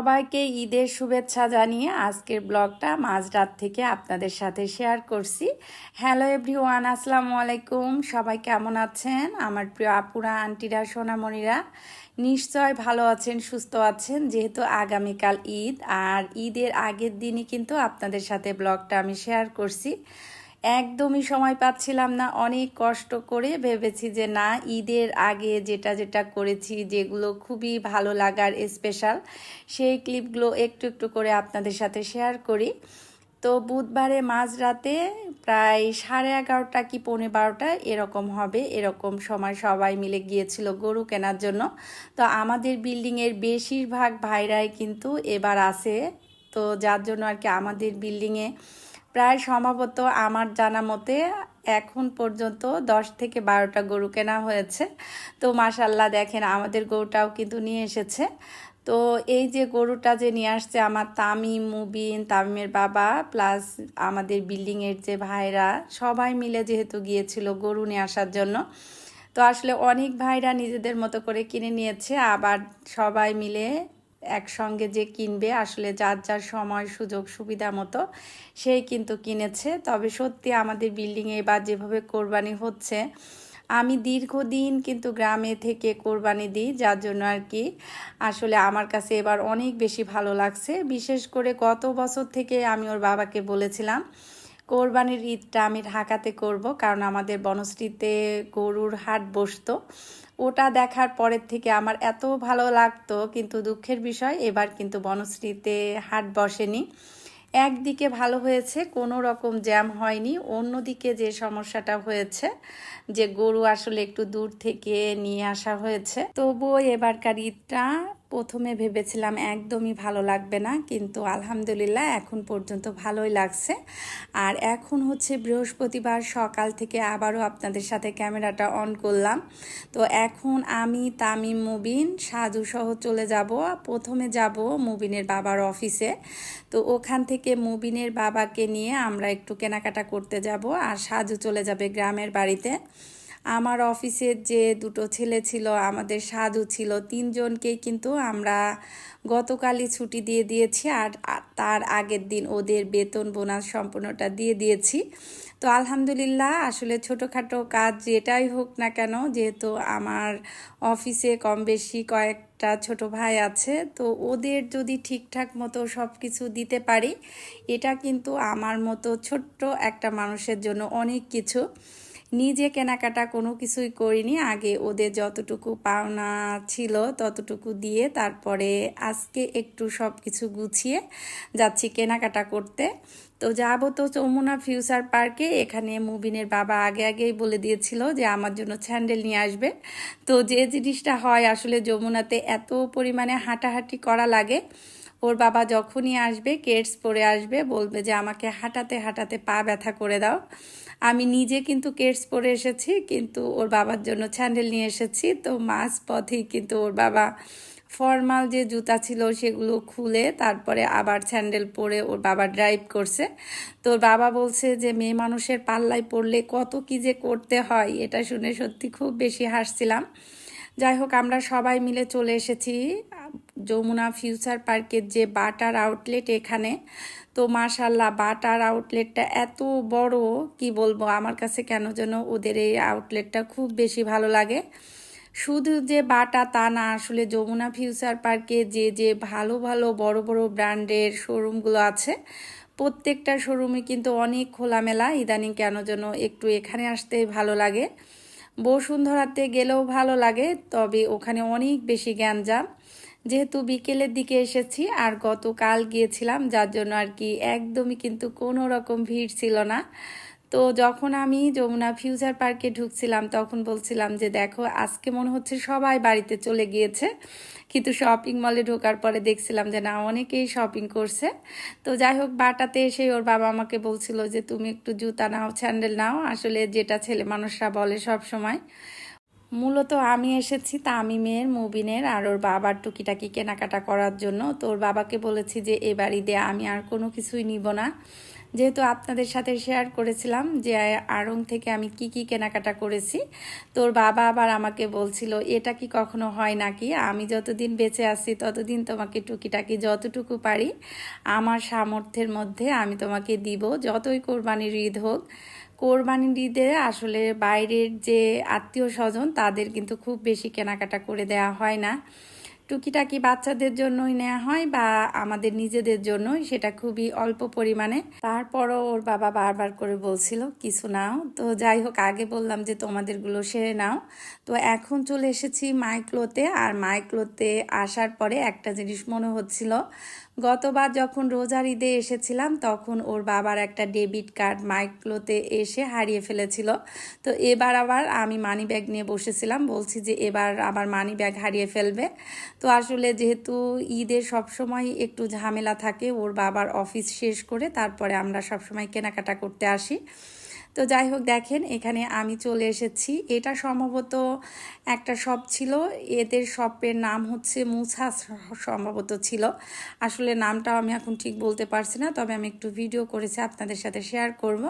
সবাইকে ঈদের শুভেচ্ছা জানিয়ে আজকের ব্লগটা মাঝরাত থেকে আপনাদের সাথে শেয়ার করছি। হ্যালো এভরিওয়ান আসসালামু আলাইকুম। সবাই কেমন আছেন? আমার প্রিয় আপুরা, আন্টিরা, সোনামণিরা, নিশ্চয় ভালো আছেন, সুস্থ আছেন, যেহেতু আগামীকাল ঈদ। আর ঈদের আগের দিনই কিন্তু আপনাদের সাথে ব্লগটা আমি শেয়ার করছি। একদমই সময় পাচ্ছিলাম না। অনেক কষ্ট করে ভেবেছি যে, না, ঈদের আগে যেটা যেটা করেছি, যেগুলো খুবই ভালো লাগার স্পেশাল সেই ক্লিপগুলো একটু একটু করে আপনাদের সাথে শেয়ার করি। তো বুধবারে মাঝরাতে প্রায় সাড়ে এগারোটা কি পৌনে বারোটা এরকম হবে। এরকম সময় সবাই মিলে গিয়েছিল গরু কেনার জন্য। তো আমাদের বিল্ডিংয়ের বেশিরভাগ ভাইরাই কিন্তু এবার আছে। তো যার জন্য আর কি আমাদের বিল্ডিংয়ে প্রায় সম্ভবত আমার জানা মতে এখন পর্যন্ত দশ থেকে বারোটা গরু কেনা হয়েছে। তো মাসাল্লাহ দেখেন, আমাদের গরুটাও কিন্তু নিয়ে এসেছে। তো এই যে গরুটা যে নিয়ে আসছে আমার তামিম, মুবিন, তামিমের বাবা প্লাস আমাদের বিল্ডিংয়ের যে ভাইরা, সবাই মিলে যেহেতু গিয়েছিল গরু নিয়ে আসার জন্য। তো আসলে অনেক ভাইরা নিজেদের মতো করে কিনে নিয়েছে, আবার সবাই মিলে একসঙ্গে যে কিনবে, আসলে যার যার সময়, সুযোগ, সুবিধা মতো সেই কিন্তু কিনেছে। তবে সত্যি আমাদের বিল্ডিংয়ে এবার যেভাবে কোরবানি হচ্ছে, আমি দীর্ঘদিন কিন্তু গ্রামে থেকে কোরবানি দিই, যার জন্য আর কি আসলে আমার কাছে এবার অনেক বেশি ভালো লাগছে। বিশেষ করে গত বছর থেকে আমি ওর বাবাকে বলেছিলাম, কোরবানির ঈদটা আমি ঢাকাতে করব, কারণ আমাদের বনশ্রীতে গরুর হাট বসতো। ওটা দেখার পরের থেকে আমার এত ভালো লাগতো, কিন্তু দুঃখের বিষয়, এবার কিন্তু বনশ্রীতে হাট বসেনি। একদিকে ভালো হয়েছে, কোনো রকম জ্যাম হয়নি, অন্যদিকে যে সমস্যাটা হয়েছে, যে গরু আসলে একটু দূর থেকে নিয়ে আসা হয়েছে। তবুও এবারকার ঈদটা প্রথমে ভেবেছিলাম একদমই ভালো লাগবে না, কিন্তু আলহামদুলিল্লাহ এখন পর্যন্ত ভালোই লাগছে। আর এখন হচ্ছে বৃহস্পতিবার সকাল থেকে আবারও আপনাদের সাথে ক্যামেরাটা অন করলাম। তো এখন আমি, তামিম, মুবিন, সাজু সহ চলে যাব। প্রথমে যাব মুবিনের বাবার অফিসে। তো ওখান থেকে মুবিনের বাবাকে নিয়ে আমরা একটু কেনাকাটা করতে যাব, আর সাজু চলে যাবে গ্রামের বাড়িতে। আমার অফিসের যে দুটো ছেলে ছিল, আমাদের সাধু ছিল, তিনজনকেই কিন্তু আমরা গতকালই ছুটি দিয়ে দিয়েছি আর তার আগের দিন ওদের বেতন বোনাস সম্পূর্ণটা দিয়ে দিয়েছি। তো আলহামদুলিল্লাহ, আসলে ছোটোখাটো কাজ যেটাই হোক না কেন, যেহেতু আমার অফিসে কম বেশি কয়েকটা ছোট ভাই আছে, তো ওদের যদি ঠিকঠাক মতো সব কিছু দিতে পারি, এটা কিন্তু আমার মতো ছোট্ট একটা মানুষের জন্য অনেক কিছু। নিজে কেনাকাটা কোনো কিছুই করিনি। আগে ওদের যতটুকু পাওনা ছিল ততটুকু দিয়ে তারপরে আজকে একটু সব কিছু গুছিয়ে যাচ্ছি কেনাকাটা করতে। তো যাব তো যমুনা ফিউচার পার্কে। এখানে মুবিনের বাবা আগে আগেই বলে দিয়েছিল যে আমার জন্য স্যান্ডেল নিয়ে আসবে। তো যে জিনিসটা হয় আসলে যমুনাতে এত পরিমাণে হাঁটাহাঁটি করা লাগে। ওর বাবা যখনই আসবে কেটস পরে আসবে, বলবে যে আমাকে হাঁটাতে হাঁটাতে পা ব্যথা করে দাও। আমি নিজে কিন্তু কেটস পরে এসেছি, কিন্তু ওর বাবার জন্য স্যান্ডেল নিয়ে এসেছি। তো মাঝ পথেই কিন্তু ওর বাবা ফর্মাল যে জুতা ছিল সেগুলো খুলে তারপরে আবার স্যান্ডেল পরে ওর বাবা ড্রাইভ করছে। তো ওর বাবা বলছে যে, মেয়ে মানুষের পাল্লায় পড়লে কত কি যে করতে হয়? এটা শুনে সত্যি খুব বেশি হাসছিলাম। যাই হোক, আমরা সবাই মিলে চলে এসেছি। যমুনা ফিউচার পার্কের যে বাটার আউটলেট এখানে, তো মাশাল্লাহ বাটার আউটলেটটা এত বড়, কি বলব, আমার কাছে কেন যেন ওদের এই আউটলেটটা খুব বেশি ভালো লাগে। শুধু যে বাটা তা না, আসলে যমুনা ফিউচার পার্কে যে যে ভালো ভালো, বড় বড় ব্র্যান্ডের শোরুমগুলো আছে, প্রত্যেকটা শোরুমে কিন্তু অনেক খোলামেলা, ইদানিং কেন যেন একটু এখানে আসতে ভালো লাগে। বসুন্ধরাতে গেলেও ভালো লাগে, তবে ওখানে অনেক বেশি জ্ঞানজাম যেহেতু বিকেলের দিকে এসেছি আর গতকাল গিয়েছিলাম, যার জন্য আর কি একদমই কিন্তু কোনো রকম ভিড় ছিল না। তো যখন আমি যমুনা ফিউচার পার্কে ঢুকছিলাম, তখন বলছিলাম যে দেখো, আজকে মনে হচ্ছে সবাই বাড়িতে চলে গিয়েছে। কিন্তু শপিং মলে ঢোকার পরে দেখছিলাম যে না, অনেকেই শপিং করছে। তো যাই হোক, বাটাতে এসে ওর বাবা আমাকে বলছিল যে তুমি একটু জুতা নাও, স্যান্ডেল নাও। আসলে যেটা ছেলে মানুষরা বলে সব সময় মূলত আমি এসেছি তামিমের, মুবিনের আর ওর বাবার টুকিটাকি কেনাকাটা করার জন্য। তো ওর বাবাকে বলেছি যে এবার ঈদে আমি আর কোনো কিছুই নিব না। যেহেতু আপনাদের সাথে শেয়ার করেছিলাম যে, আড়ং থেকে আমি কি কি কেনাকাটা করেছি তোর বাবা আবার আমাকে বলছিল, এটা কি কখনো হয় নাকি? আমি যতদিন বেঁচে আছি, ততদিন তোমাকে টুকিটাকি যতটুকু পারি, আমার সামর্থ্যের মধ্যে আমি তোমাকে দিব। যতই কোরবানির ঈদ হোক কোরবানির ঈদে আসলে বাইরের যে আত্মীয় স্বজন, তাদের কিন্তু খুব বেশি কেনাকাটা করে দেওয়া হয় না। টুকিটাকি বাচ্চাদের জন্যই নেওয়া হয় বা আমাদের নিজেদের জন্যই, সেটা খুবই অল্প পরিমাণে। তারপরও ওর বাবা বারবার করে বলছিল, কিছু নাও। তো যাই হোক, আগে বললাম যে তোমাদেরগুলো সেরে নাও। তো এখন চলে এসেছি মাইক্লোতে, আর মাইক্লোতে আসার পরে একটা জিনিস মনে হচ্ছিল গতবার যখন রোজার ঈদে এসেছিলাম, তখন ওর বাবার একটা ডেবিট কার্ড মাইক্লোতে এসে হারিয়ে ফেলেছিল। তো এবার আবার আমি মানি ব্যাগ নিয়ে বসেছিলাম, বলছি যে এবার আবার মানি ব্যাগ হারিয়ে ফেলবে। তো আসলে যেহেতু ঈদের সবসময় একটু ঝামেলা থাকে, ওর বাবার অফিস শেষ করে তারপরে আমরা সবসময় কেনাকাটা করতে আসি। তো যাই হোক, দেখেন এখানে আমি চলে এসেছি। এটা সম্ভবত একটা শপ ছিল। এদের শপের নাম হচ্ছে মুছা সম্ভবত ছিল। আসলে নামটাও আমি এখন ঠিক বলতে পারছি না, তবে আমি একটু ভিডিও করেছি, আপনাদের সাথে শেয়ার করব।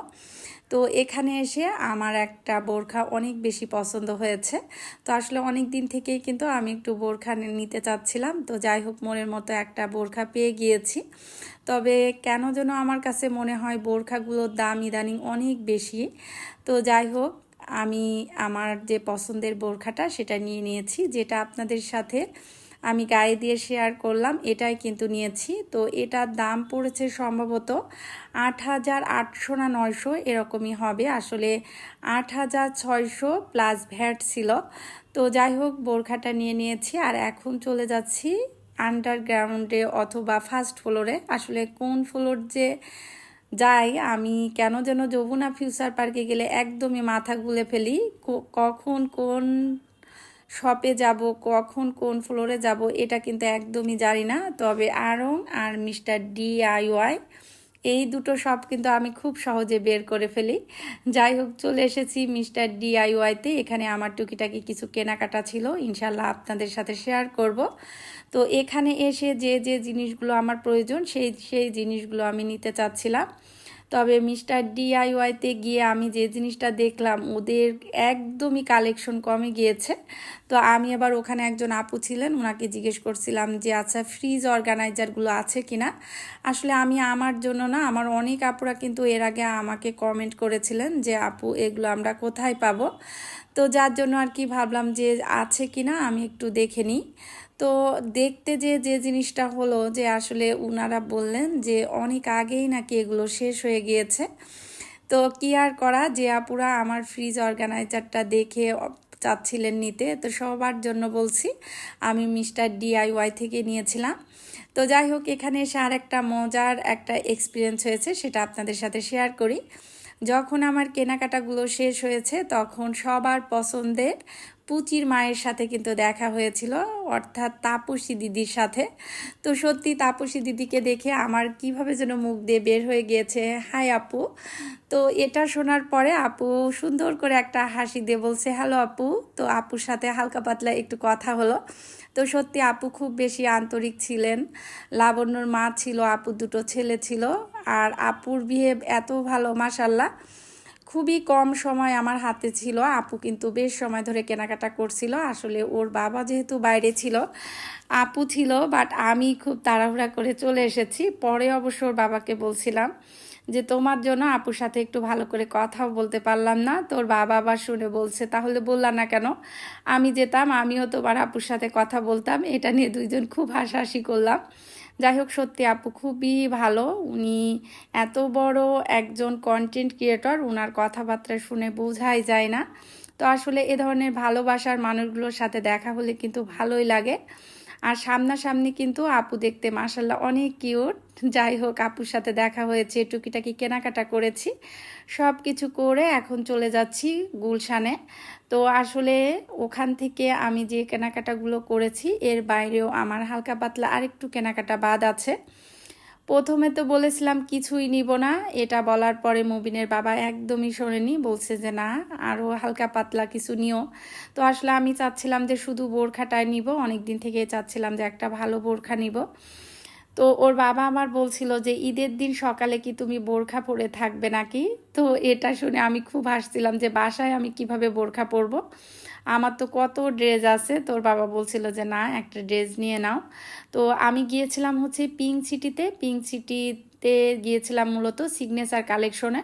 তো এখানে এসে আমার একটা বোরখা অনেক বেশি পছন্দ হয়েছে। তো আসলে অনেক দিন থেকেই কিন্তু আমি একটু বোরখা নিতে চাচ্ছিলাম। তো যাই হোক, মনের মতো একটা বোরখা পেয়ে গিয়েছি। তবে কেন যেন আমার কাছে মনে হয় বোরখাগুলোর দাম ইদানিং অনেক বেশি। তো যাই হোক, আমি আমার যে পছন্দের বোরখাটা সেটা নিয়ে নিয়েছি, যেটা আপনাদের সাথে আমি গায়ে দিয়ে শেয়ার করলাম, এটাই কিন্তু নিয়েছি। তো এটার দাম পড়েছে সম্ভবত আট হাজার আটশো না নয়শো, এরকমই হবে। আসলে আট হাজার ছয়শো প্লাস ভ্যাট ছিল। তো যাই হোক, বোরখাটা নিয়ে নিয়েছি, আর এখন চলে যাচ্ছি আন্ডারগ্রাউন্ডে অথবা ফার্স্ট ফ্লোরে আসলে কোন ফ্লোর যে যাই, আমি কেন যেন যমুনা ফিউচার পার্কে গেলে একদমই মাথা গুলে ফেলি। কখন কোন শপে যাব, কখন কোন ফ্লোরে যাব, এটা কিন্তু একদমই জানি না। তবে আরং আর মিস্টার ডিআইওয়াই এই দুটো শপ কিন্তু আমি খুব সহজে বের করে ফেলি। যাই হোক, চলে এসেছি মিস্টার ডিআইওয়াইতে এখানে আমার টুকিটাকি কিছু কেনাকাটা ছিল। ইনশাল্লাহ আপনাদের সাথে শেয়ার করব। তো এখানে এসে যে যে জিনিসগুলো আমার প্রয়োজন, সেই সেই জিনিসগুলো আমি নিতে চাচ্ছিলাম। তবে মিস্টার ডিআইওয়াইতে গিয়ে আমি যে জিনিসটা দেখলাম, ওদের একদমই কালেকশন কমে গিয়েছে। তো আমি আবার ওখানে একজন আপু ছিলেন ওনাকে জিজ্ঞেস করছিলাম যে আচ্ছা ফ্রিজ অর্গানাইজারগুলো আছে কি না আসলে আমি আমার জন্য না, আমার অনেক আপুরা কিন্তু এর আগে আমাকে কমেন্ট করেছিলেন যে, আপু, এগুলো আমরা কোথায় পাবো? তো যার জন্য আর কি ভাবলাম যে, আছে কি না আমি একটু দেখে নিই। তো দেখতে যে যে জিনিসটা হলো যে, আসলে উনারা বললেন যে, অনেক আগেই নাকি এগুলো শেষ হয়ে গিয়েছে। তো কি আর করা, যে আপুরা আমার ফ্রিজ অর্গানাইজারটা দেখে চাচ্ছিলেন নিতে। তো সবার জন্য বলছি, আমি মিস্টার ডিআইওয়াই থেকে নিয়েছিলাম। তো যাই হোক, এখানে এসে আর একটা মজার একটা এক্সপিরিয়েন্স হয়েছে, সেটা আপনাদের সাথে শেয়ার করি। যখন আমার কেনাকাটাগুলো শেষ হয়েছে, তখন সবার পছন্দের পুচির মায়ের সাথে কিন্তু দেখা হয়েছিল, অর্থাৎ তাপসী দিদির সাথে। তো সত্যি তাপসী দিদিকে দেখে আমার কীভাবে যেন মুখ দিয়ে বের হয়ে গিয়েছে, হাই আপু। তো এটা শোনার পরে আপু সুন্দর করে একটা হাসি দিয়ে বলছে, হ্যালো আপু। তো আপুর সাথে হালকা পাতলা একটু কথা হলো। তো সত্যি আপু খুব বেশি আন্তরিক ছিলেন। লাবণ্যর মা ছিল আপুর দুটো ছেলে ছিল। আর আপুর বিহেভ এত ভালো মাসাল্লাহ খুবই কম সময় আমার হাতে ছিল। আপু কিন্তু বেশ সময় ধরে কেনাকাটা করছিল। আসলে ওর বাবা যেহেতু বাইরে ছিল, আপু ছিল বাট আমি খুব তাড়াহুড়া করে চলে এসেছি। পরে অবশ্য ওর বাবাকে বলছিলাম যে তোমার জন্য আপুর সাথে একটু ভালো করে কথাও বলতে পারলাম না। তোর বাবা আবার শুনে বলছে, তাহলে বললাম না কেন? আমি যেতাম, আমিও তোমার আপুর সাথে কথা বলতাম। এটা নিয়ে দুইজন খুব হাসাহাসি করলাম। যাই হোক, সত্যি আপু খুবই ভালো। উনি এত বড় একজন কন্টেন্ট ক্রিয়েটর উনার কথাবার্তা শুনে বোঝাই যায় না। তো আসলে এ ধরনের ভালোবাসার মানুষগুলোর সাথে দেখা হলে কিন্তু ভালোই লাগে। আর সামনাসামনি কিন্তু আপু দেখতে মাসাল্লাহ অনেক কিউট। যাই হোক, আপুর সাথে দেখা হয়েছে, টুকিটাকি কেনাকাটা করেছি। সব কিছু করে এখন চলে যাচ্ছি গুলশানে। তো আসলে ওখান থেকে আমি যে কেনাকাটাগুলো করেছি, এর বাইরেও আমার হালকা পাতলা আরেকটু কেনাকাটা বাদ আছে। প্রথমে তো বলেছিলাম কিছুই নিব না। এটা বলার পরে মুবিনের বাবা একদমই শোনেনি, বলছে যে না আরও হালকা পাতলা কিছু নিও। তো আসলে আমি চাচ্ছিলাম যে শুধু বোরখাটাই নিব অনেক দিন থেকে চাচ্ছিলাম যে একটা ভালো বোরখা নিব। তো ওর বাবা আমার বলছিল যে, ঈদের দিন সকালে কি তুমি বোরখা পরে থাকবে নাকি? তো এটা শুনে আমি খুব হাসছিলাম যে, বাসায় আমি কীভাবে বোরখা পরবো? আমার তো কত ড্রেস আছে। তোর বাবা বলছিল যে, না, একটা ড্রেস নিয়ে নাও। তো আমি গিয়েছিলাম হচ্ছে পিঙ্ক সিটিতে। পিঙ্ক সিটিতে গিয়েছিলাম মূলত সিগনেচার কালেকশনে।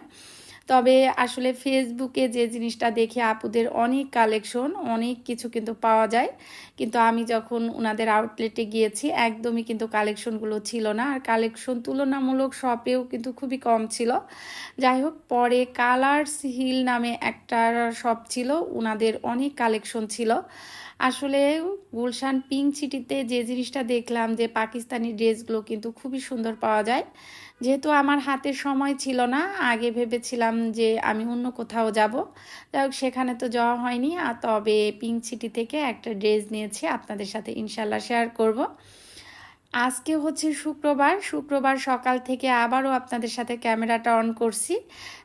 তবে আসলে ফেসবুকে যে জিনিসটা দেখে আপুদের অনেক কালেকশন অনেক কিছু কিন্তু পাওয়া যায়। কিন্তু আমি যখন ওনাদের আউটলেটে গিয়েছি, একদমই কিন্তু কালেকশনগুলো ছিল না। আর কালেকশন তুলনামূলক শপেও কিন্তু খুবই কম ছিল। যাই হোক, পরে কালার্স হিল নামে একটা শপ ছিল ওনাদের অনেক কালেকশন ছিল। আসলে গুলশান পিঙ্ক সিটিতে যে জিনিসটা দেখলাম যে, পাকিস্তানি ড্রেসগুলো কিন্তু খুবই সুন্দর পাওয়া যায়। যেহেতু আমার হাতে সময় ছিল না, আগে ভেবেছিলাম যে আমি অন্য কোথাও যাব। যাই হোক, সেখানে তো যাওয়া হয়নি। আর তবে পিঙ্ক সিটি থেকে একটা ড্রেস নিয়েছি, আপনাদের সাথে ইনশাল্লাহ শেয়ার করব। আজকে হচ্ছে শুক্রবার। শুক্রবার সকাল থেকে আবারও আপনাদের সাথে ক্যামেরাটা অন করছি।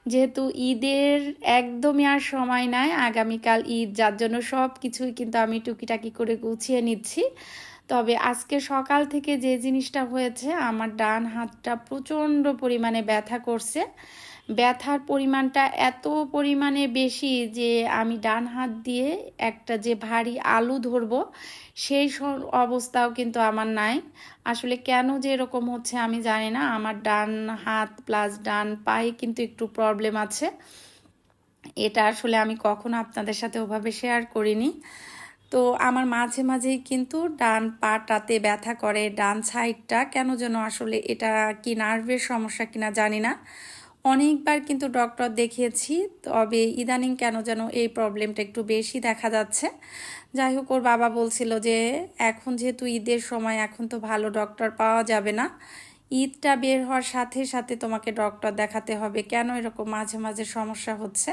যেহেতু ঈদের একদমই আর সময় নাই, আগামীকাল ঈদ, যার জন্য সব কিছুই কিন্তু আমি টুকিটাকি করে গুছিয়ে নিচ্ছি। তবে আজকে সকাল থেকে যে জিনিসটা হয়েছে, আমার ডান হাতটা প্রচণ্ড পরিমাণে ব্যথা করছে। ব্যথার পরিমাণটা এত পরিমাণে বেশি যে আমি ডান হাত দিয়ে একটা যে ভারী আলু ধরবো, সেই অবস্থাও কিন্তু আমার নাই। আসলে কেন যে এরকম হচ্ছে আমি জানি না। আমার ডান হাত প্লাস ডান পায়ে কিন্তু একটু প্রবলেম আছে। এটা আসলে আমি কখনো আপনাদের সাথে ওভাবে শেয়ার করিনি। তো আমার মাঝে মাঝেই কিন্তু ডান পাটাতে ব্যথা করে, ডান সাইডটা কেন যেন আসলে এটা কি নার্ভের সমস্যা কিনা জানি না। অনেকবার কিন্তু ডক্টর দেখিয়েছি, তবে ইদানিং কেন যেন এই প্রবলেমটা একটু বেশি দেখা যাচ্ছে। যাই হোক, ওর বাবা বলছিল যে, এখন যেহেতু ঈদের সময়, এখন তো ভালো ডক্টর পাওয়া যাবে না। ঈদটা বের হওয়ার সাথে সাথে তোমাকে ডক্টর দেখাতে হবে। কেন এরকম মাঝে মাঝে সমস্যা হচ্ছে?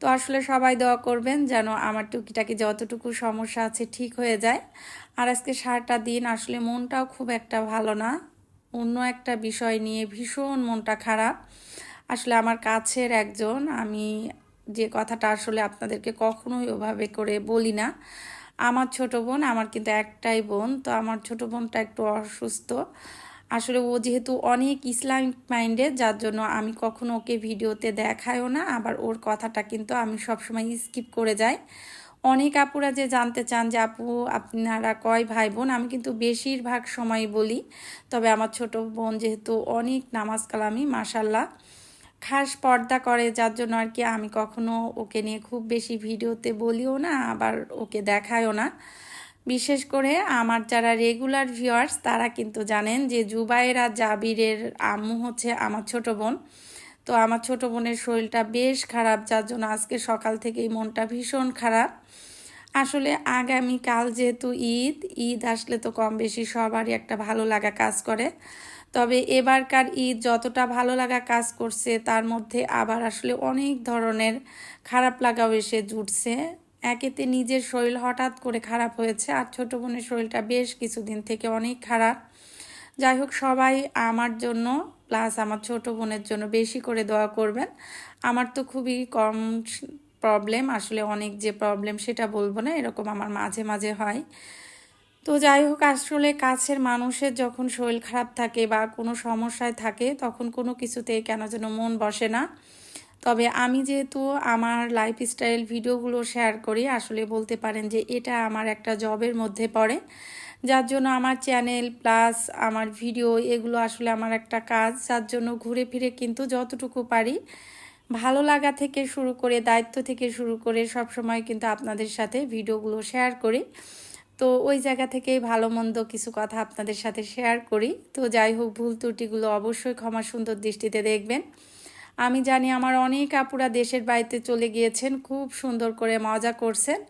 তো আসলে সবাই দোয়া করবেন যেন আমার টুকিটাকি যতটুকু সমস্যা আছে ঠিক হয়ে যায়। আর আজকে সারাটা দিন আসলে মনটাও খুব একটা ভালো না। অন্য একটা বিষয় নিয়ে ভীষণ মনটা খারাপ। আসলে আমার কাছের একজন, আমি যে কথাটা আসলে আপনাদেরকে কখনোই ওভাবে করে বলি না। আমার ছোট বোন, আমার কিন্তু একটাই বোন, তো আমার ছোট বোনটা একটু অসুস্থ। আসলে ও যেহেতু অনেক ইসলামিক মাইন্ডের যার জন্য আমি কখনো ওকে ভিডিওতে দেখায়ও না, আবার ওর কথাটা কিন্তু আমি সবসময় স্কিপ করে যাই। অনেক আপুরা যে জানতে চান যে, আপু, আপনারা কয় ভাই বোন আমি কিন্তু বেশিরভাগ সময় বলি, তবে আমার ছোট বোন যেহেতু অনেক নামাজ কালামি মাসাল্লাহ খাস পর্দা করে, যার জন্য আর কি আমি কখনো ওকে নিয়ে খুব বেশি ভিডিওতে বলিও না, আবার ওকে দেখায়ও না। বিশেষ করে আমার যারা রেগুলার ভিউয়ার্স তারা কিন্তু জানেন যে জুবাইরা জাবিরের আম্মু হচ্ছে আমার ছোট বোন। তো আমার ছোট বোনের শরীরটা বেশ খারাপ, যার জন্য আজকে সকাল থেকেই মনটা ভীষণ খারাপ। আসলে আগামীকাল যেহেতু ঈদ ঈদ আসলে তো কম বেশি সবারই একটা ভালো লাগা কাজ করে। তবে এবারকার ঈদ যতটা ভালো লাগা কাজ করছে, তার মধ্যে আবার আসলে অনেক ধরনের খারাপ লাগাও এসে জুটছে। একেতে নিজের শরীর হঠাৎ করে খারাপ হয়েছে আর ছোট বোনের শরীরটা বেশ কিছুদিন থেকে অনেক খারাপ। যাই হোক, সবাই আমার জন্য প্লাস আমার ছোট বোনের জন্য বেশি করে দোয়া করবেন। আমার তো খুবই কম প্রবলেম আসলে অনেক যে প্রবলেম সেটা বলব না, এরকম আমার মাঝে মাঝে হয়। তো যাই হোক, আসলে কাছের মানুষের যখন শরীর খারাপ থাকে বা কোনো সমস্যায় থাকে, তখন কোনো কিছুতে কেন যেন মন বসে না। তবে আমি যেহেতু আমার লাইফস্টাইল ভিডিওগুলো শেয়ার করি, আসলে বলতে পারেন যে এটা আমার একটা জবের মধ্যে পড়ে। যার জন্য আমার চ্যানেল প্লাস আমার ভিডিও এগুলো আসলে আমার একটা কাজ, যার জন্য ঘুরে ফিরে কিন্তু যতটুকু পারি, ভালো লাগা থেকে শুরু করে, দায়িত্ব থেকে শুরু করে সব সময় কিন্তু আপনাদের সাথে ভিডিওগুলো শেয়ার করি। তো ওই জায়গা থেকে ভালো মন্দ কিছু কথা আপনাদের সাথে শেয়ার করি। তো যাই হোক, ভুল ত্রুটিগুলো অবশ্যই ক্ষমা সুন্দর দৃষ্টিতে দেখবেন। আমি জানি আমার অনেক আপুরা দেশের বাড়িতে চলে গিয়েছেন, খুব সুন্দর করে মজা করছেন।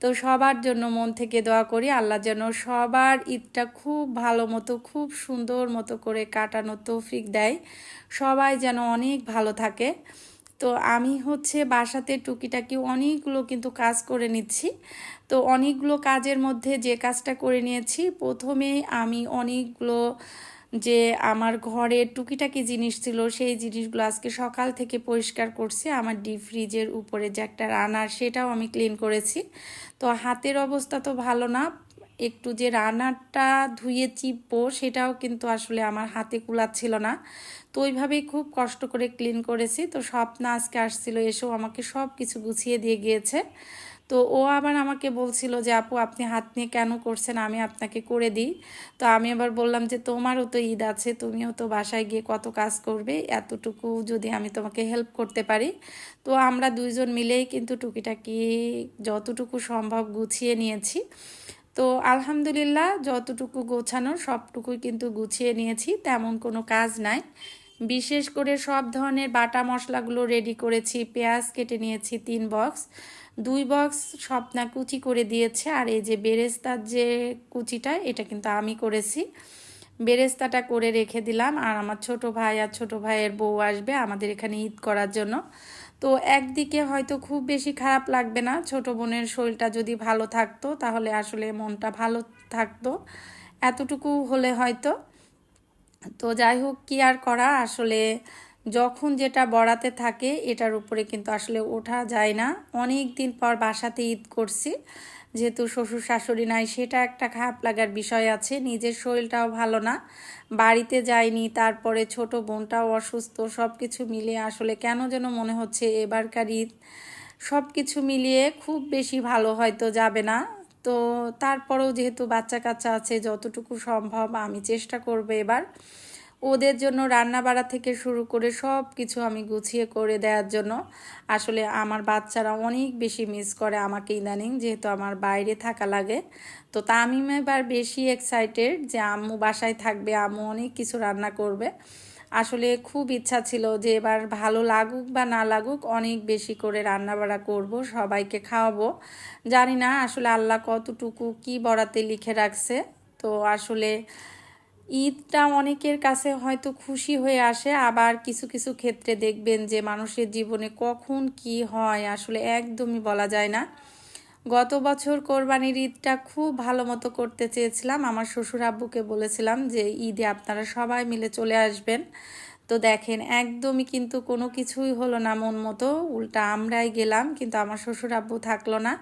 তো সবার জন্য মন থেকে দোয়া করি, আল্লাহ যেন সবার ঈদটা খুব ভালো মতো, খুব সুন্দর মতো করে কাটানো তৌফিক দেয়। সবাই যেন অনেক ভালো থাকে। তো আমি হচ্ছে বাসাতে টুকিটাকি অনেকগুলো কিন্তু কাজ করে নিচ্ছি। তো অনেকগুলো কাজের মধ্যে যে কাজটা করে নিয়েছি, প্রথমে আমি অনেকগুলো যে আমার ঘরে টুকিটাকি জিনিস ছিল, সেই জিনিসগুলো আজকে সকাল থেকে পরিষ্কার করছি। আমার ডিপ ফ্রিজের উপরে যে একটা রানার সেটাও আমি ক্লিন করেছি। তো হাতের অবস্থা তো ভালো না। একটু যে রান্নাটা ধুয়ে চিপবো, সেটাও কিন্তু আসলে আমার হাতে কুলাচ্ছিল না। তো ওইভাবেই খুব কষ্ট করে ক্লিন করেছি। তো স্বপ্না আজকে আসছিল, এসেও আমাকে সব কিছু গুছিয়ে দিয়ে গিয়েছে। তো ও আবার আমাকে বলছিল যে, আপু, আপনি হাত নিয়ে কেন করছেন? আমি আপনাকে করে দিই। তো আমি আবার বললাম যে, তোমারও তো ঈদ আছে, তুমিও তো বাসায় গিয়ে কত কাজ করবে? এতটুকু যদি আমি তোমাকে হেল্প করতে পারি। তো আমরা দুইজন মিলেই কিন্তু টুকিটাকি যতটুকু সম্ভব গুছিয়ে নিয়েছি। তো আলহামদুলিল্লাহ, যতটুকু গোছানো সবটুকুই কিন্তু গুছিয়ে নিয়েছি, তেমন কোনো কাজ নাই। বিশেষ করে সব ধরনের বাটা মশলাগুলো রেডি করেছি, পেঁয়াজ কেটে নিয়েছি, তিন বক্স দুই বক্স স্বপ্না কুচি করে দিয়েছে। আর এই যে বেরেস্তার যে কুচিটা, এটা কিন্তু আমি করেছি। বেরেস্তাটা করে রেখে দিলাম। আর আমার ছোট ভাই আর ছোট ভাইয়ের বউ আসবে আমাদের এখানে ঈদ করার জন্য। তো একদিকে হয়তো খুব বেশি খারাপ লাগবে না, ছোট বোনের শরীরটা যদি ভালো থাকতো, তাহলে আসলে মনটা ভালো থাকতো। এতটুকু হলে হয়তো। তো যাই হোক, কি আর করা? আসলে যখন যেটা বড়াতে থাকে, এটার উপরে কিন্তু আসলে ওঠা যায় না। অনেক দিন পর বাসাতে ঈদ করছি। যেহেতু শ্বশুর শাশুড়ি নাই, সেটা একটা খারাপ লাগার বিষয় আছে। নিজের শরীরটাও ভালো না। বাড়িতে যায়নি তারপরে ছোট বোনটাও অসুস্থ সব কিছু মিলিয়ে আসলে কেন যেন মনে হচ্ছে এবারকার ঈদ। সব কিছু মিলিয়ে খুব বেশি ভালো হয়তো যাবে না। তো তারপরেও যেহেতু বাচ্চা কাচ্চা আছে, যতটুকু সম্ভব আমি চেষ্টা করব এবার। ওদের জন্য রান্না বাড়া থেকে শুরু করে সব কিছু আমি গুছিয়ে করে দেওয়ার জন্য। আসলে আমার বাচ্চারা অনেক বেশি মিস করে আমাকে ইদানিং, যেহেতু আমার বাইরে থাকা লাগে। তো তামিম এবার বেশি এক্সাইটেড যে আম্মু বাসায় থাকবে, আম্মু অনেক কিছু রান্না করবে। আসলে খুব ইচ্ছা ছিল যে এবার ভালো লাগুক বা না লাগুক, অনেক বেশি করে রান্না বাড়া করব, সবাইকে খাওয়াবো। জানি না আসলে আল্লাহ কতটুকু কি বরাতে লিখে রাখছে। তো আসলে ঈদটা অনেকের কাছে হয়তো খুশি হয়ে আসে, আবার কিছু কিছু ক্ষেত্রে দেখবেন যে মানুষের জীবনে কখন কি হয় আসলে একদমই বলা যায় না। গত বছর কোরবানির ঈদটা খুব ভালো মতো করতে চেয়েছিলাম। আমার শ্বশুর আব্বুকে বলেছিলাম যে, ঈদে আপনারা সবাই মিলে চলে আসবেন। তো দেখেন, একদমই কিন্তু কোনো কিছুই হলো না মন মতো। উল্টা আমরাই গেলাম, কিন্তু আমার শ্বশুর আব্বু থাকল না।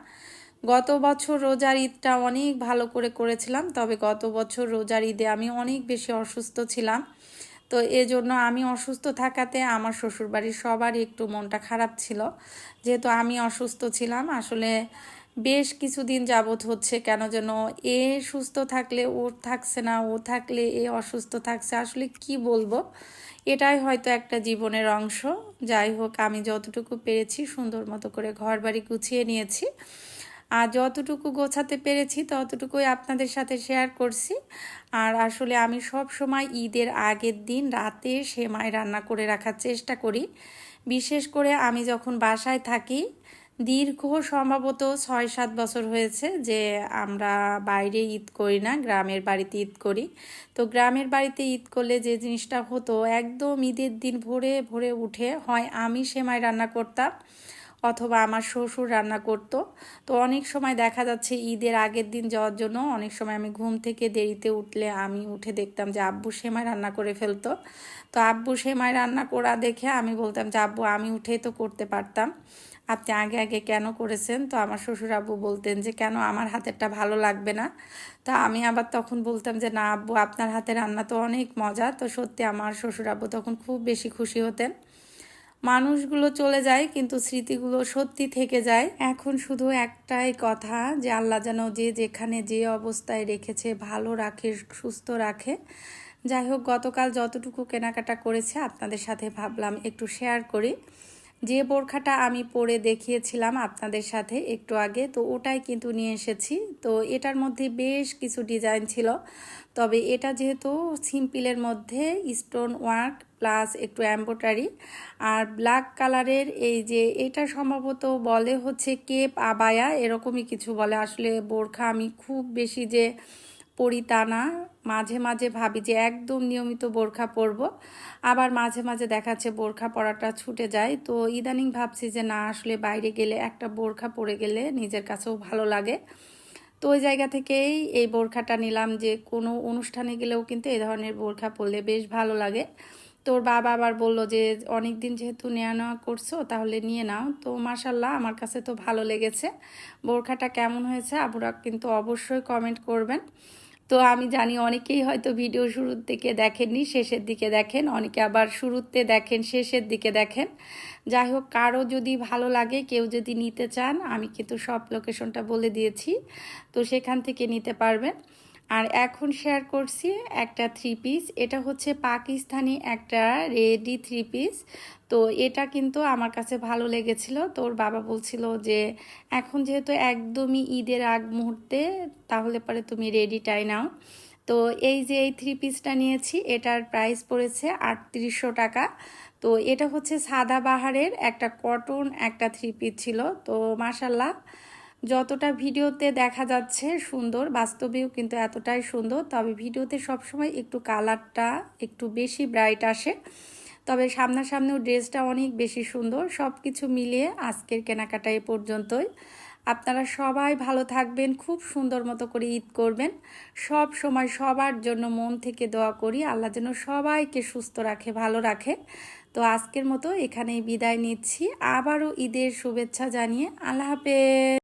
গত বছর রোজার ঈদটা অনেক ভালো করে করেছিলাম, তবে গত বছর রোজার ঈদে আমি অনেক বেশি অসুস্থ ছিলাম। তো এজন্য আমি অসুস্থ থাকাতে আমার শ্বশুরবাড়ির সবারই একটু মনটা খারাপ ছিল। যেহেতু আমি অসুস্থ ছিলাম, আসলে বেশ কিছুদিন যাবৎ হচ্ছে কেন যেন এ সুস্থ থাকলে ও থাকছে না, ও থাকলে এ অসুস্থ থাকছে, আসলে কি বলব? এটাই হয়তো একটা জীবনের অংশ। যাই হোক, আমি যতটুকু পেরেছি সুন্দর মতো করে ঘর বাড়ি গুছিয়ে নিয়েছি। আর যতটুকু গোছাতে পেরেছি, ততটুকুই আপনাদের সাথে শেয়ার করছি। আর আসলে আমি সব সময় ঈদের আগের দিন রাতে সেমাই রান্না করে রাখার চেষ্টা করি। বিশেষ করে আমি যখন বাসায় থাকি, দীর্ঘ সম্ভবত ছয় সাত বছর হয়েছে যে আমরা বাইরে ঈদ করি না, গ্রামের বাড়িতে ঈদ করি। তো গ্রামের বাড়িতে ঈদ করলে যে জিনিসটা হতো, একদম ঈদের দিন ভোরে ভোরে উঠে হয় আমি সেমাই রান্না করতাম। অথবা আমার শ্বশুর রান্না করত। তো অনেক সময় দেখা যাচ্ছে ঈদের আগের দিন যাওয়ার জন্য অনেক সময় আমি ঘুম থেকে দেরিতে উঠলে আমি উঠে দেখতাম যে আব্বু সেমাই রান্না করে ফেলতো। তো আব্বু সেমাই রান্না করা দেখে আমি বলতাম যে, আব্বু, আমি উঠেই তো করতে পারতাম। আপনি আগে আগে কেন করেছেন? তো আমার শ্বশুর আব্বু বলতেন যে, কেন? আমার হাতেরটা ভালো লাগবে না। তো আমি আবার তখন বলতাম যে, না, আব্বু, আপনার হাতে রান্না তো অনেক মজা। তো সত্যি আমার শ্বশুর আব্বু তখন খুব বেশি খুশি হতেন। মানুষগুলো চলে যায়, কিন্তু স্মৃতিগুলো সত্যি থেকে যায়। এখন শুধু একটাই কথা, যে আল্লাহ যেন যে যেখানে যে অবস্থায় রেখেছে, ভালো রাখে, সুস্থ রাখে। যাই হোক, গতকাল যতটুকু কেনাকাটা করেছে, আপনাদের সাথে ভাবলাম একটু শেয়ার করি। যে বোরখাটা আমি পরে দেখিয়েছিলাম আপনাদের সাথে একটু আগে, তো ওটাই কিন্তু নিয়ে এসেছি। তো এটার মধ্যে বেশ কিছু ডিজাইন ছিল, তবে এটা যেহেতু সিম্পিলের মধ্যে স্টোন ওয়ার্ক প্লাস একটু অ্যাম্বোটারি আর ব্ল্যাক কালারের এই যে এটা সম্ভবত বলে হচ্ছে কেপ, আবায়া এরকমই কিছু বলে। আসলে বোরখা আমি খুব বেশি যে পরি তা না। মাঝে মাঝে ভাবি যে একদম নিয়মিত বোরখা পরব। আবার মাঝে মাঝে দেখাচ্ছে বোরখা পরাটা ছুটে যায়। তো ইদানিং ভাবছি যে না, আসলে বাইরে গেলে একটা বোরখা পরে গেলে নিজের কাছেও ভালো লাগে। তো ওই জায়গা থেকেই এই বোরখাটা নিলাম যে কোনো অনুষ্ঠানে গেলেও কিন্তু এই ধরনের বোরখা পরলে বেশ ভালো লাগে। তোর বাবা আবার বলল যে অনেক দিন যেহেতু নেওয়া নেওয়া করছ, তাহলে নিয়ে নাও। তো মাসাল্লাহ আমার কাছে তো ভালো লেগেছে। বোরখাটা কেমন হয়েছে আপুরা কিন্তু অবশ্যই কমেন্ট করবেন। তো আমি জানি অনেকেই হয়তো ভিডিও শুরুর দিকে দেখেননি, শেষের দিকে দেখেন। অনেকে আবার শুরুতে দেখেন, শেষের দিকে দেখেন। যাই হোক, কারও যদি ভালো লাগে, কেউ যদি নিতে চান, আমি কিন্তু সব লোকেশনটা বলে দিয়েছি। তো সেখান থেকে নিতে পারবেন। আর এখন শেয়ার করছি একটা থ্রি পিস এটা হচ্ছে পাকিস্তানি একটা রেডি থ্রি পিস তো এটা কিন্তু আমার কাছে ভালো লেগেছিল। তোর বাবা বলছিল যে, এখন যেহেতু একদমই ঈদের আগ মুহূর্তে, তাহলে পরে তুমি রেডিটাই নাও। তো এই যে এই থ্রি পিসটা নিয়েছি, এটার প্রাইস পড়েছে আটত্রিশশো টাকা। তো এটা হচ্ছে সাদা বাহারের একটা কটন একটা থ্রি পিস ছিল। তো মাসাল্লাহ যতটা ভিডিওতে দেখা যাচ্ছে সুন্দর, বাস্তবেও কিন্তু এতটাই সুন্দর। তবে ভিডিওতে সবসময় একটু কালারটা একটু বেশি ব্রাইট আসে। তবে সামনাসামনিও ড্রেসটা অনেক বেশি সুন্দর। সব কিছু মিলিয়ে আজকের কেনাকাটা এ পর্যন্তই। আপনারা সবাই ভালো থাকবেন, খুব সুন্দর মতো করে ঈদ করবেন। সব সময় সবার জন্য মন থেকে দোয়া করি, আল্লাহ যেন সবাইকে সুস্থ রাখে, ভালো রাখে। তো আজকের মতো এখানেই বিদায় নিচ্ছি। আবারও ঈদের শুভেচ্ছা জানিয়ে আল্লাহ হাফেজ।